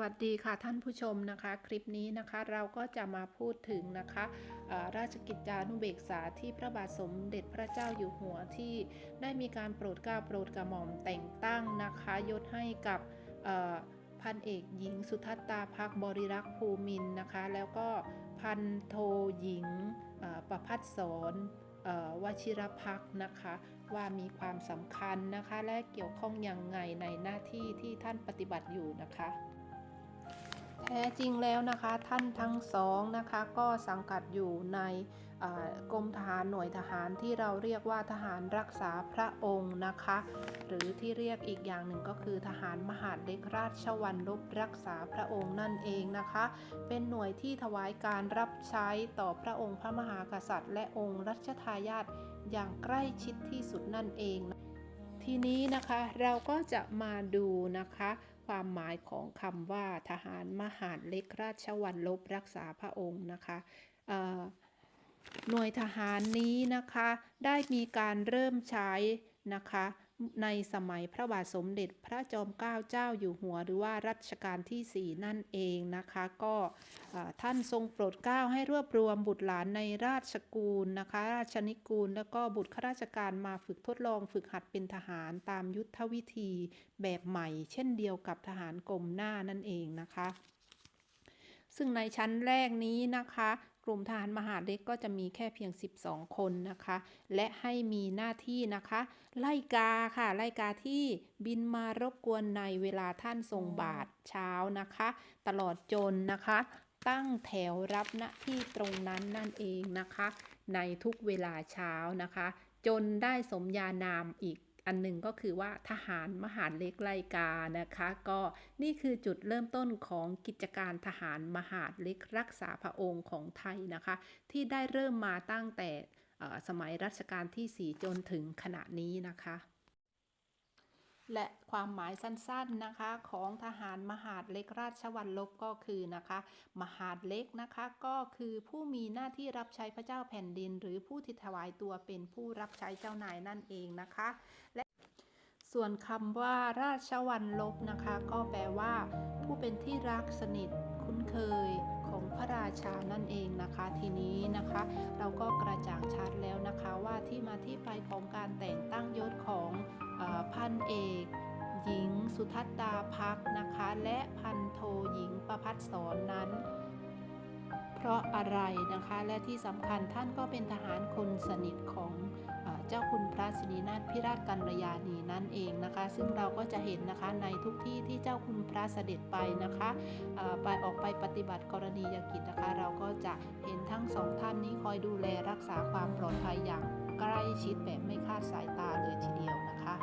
วัสดีค่ะท่านผู้ชมนะคะ คลิปนี้นะคะเราก็จะมาพูดถึงนะคะราชกิจจานุเบกษาที่พระบาทสมเด็จพระเจ้าอยู่หัวที่ได้มีการโปรดเกล้าโปรดกระหม่อมแต่งตั้งนะคะยศให้กับพันเอกหญิงสุทัศตาพักบริรักษ์ภูมินนะคะ แล้วก็พันโทหญิงประพัฒสอนวชิรพักษ์นะคะ ว่ามีความสำคัญนะคะ และเกี่ยวข้องย่างไงในหน้าที่ที่ท่านปฏิบัติอยู่นะคะ แท้จริงแล้วนะคะท่านทั้งสองนะคะก็สังกัดอยู่ในกรมทหารหน่วยทหารที่เราเรียกว่าทหารรักษาพระองค์นะคะ หรือที่เรียกอีกอย่างหนึ่งก็คือทหารมหาดเล็กราชวันลบรักษาพระองค์นั่นเองนะคะ เป็นหน่วยที่ถวายการรับใช้ต่อพระองค์พระมหากษัตริย์ และองค์รัชทายาทอย่างใกล้ชิดที่สุดนั่นเอง ทีนี้นะคะเราก็จะมาดูนะคะ ความหมายของคำว่าทหารมหาดเล็กราชวันลบรักษาพระองค์นะคะหน่วยทหารนี้นะคะ ได้มีการเริ่มใช้นะคะ ในสมัยพระบาทสมเด็จพระจอมเกล้าเจ้าอยู่หัว หรือว่ารัชกาลที่ 4 นั่นเองนะคะ ก็ท่านทรงโปรดเกล้าให้รวบรวมบุตรหลานในราชกูลนะคะ ราชนิกูล แล้วก็บุตรข้าราชการมาฝึกทดลองฝึกหัดเป็นทหารตามยุทธวิธีแบบใหม่ เช่นเดียวกับทหารกรมหน้านั่นเองนะคะ ซึ่งในชั้นแรกนี้นะคะ กลุ่มทหารมหาเล็กก็จะมีแค่เพียง 12 คนนะคะ และให้มีหน้าที่นะคะ ไล่กาค่ะ ไล่กาที่บินมารบกวนในเวลาท่านทรงบาทเช้านะคะ ตลอดจนนะคะ ตั้งแถวรับหน้าที่ตรงนั้นนั่นเองนะคะ ในทุกเวลาเช้านะคะ จนได้สมญานามอีก อันหนึ่งก็คือว่าทหารมหารเล็กไลกานะคะ ก็นี่คือจุดเริ่มต้นของกิจการทหารมหารเล็กรักษาพระองค์ของไทยนะคะ ที่ได้เริ่มมาตั้งแต่สมัยรัชกาลที่ 4 จนถึงขณะนี้นะคะ และความหมายสั้นๆนะคะของทหารมหาดเล็กราชวัลลบก็คือนะคะ มหาดเล็กนะคะก็คือผู้มีหน้าที่รับใช้พระเจ้าแผ่นดิน หรือผู้ที่ถวายตัวเป็นผู้รับใช้เจ้านายนั่นเองนะคะ และส่วนคำว่าราชวันลบนะคะ ก็แปลว่า ผู้เป็นที่รักสนิทคุ้นเคยของพระราชานั่นเองนะคะทีนี้นะคะ เราก็กระจ่างชัดแล้วนะคะว่าที่มาที่ไปของการแต่งตั้งยศของอ เอก หญิงสุทัศตาพักนะคะ และพันโทหญิงประพัฒสอนนั้น เพราะอะไรนะคะ และที่สำคัญท่านก็เป็นทหารคนสนิทของเอเจ้าคุณพระสิรินาถพิราชกัลยาณีนั่นเองนะคะ ซึ่งเราก็จะเห็นนะคะในทุกที่ที่เจ้าคุณพระเสด็จไปนะคะไปออกไปปฏิบัติกรณียกิจนะคะ เราก็จะเห็นทั้งสองท่านนี้คอยดูแลรักษาความปลอดภัยอย่างใกล้ชิดแบบไม่คาดสายตาเลยทีเดียวนะคะ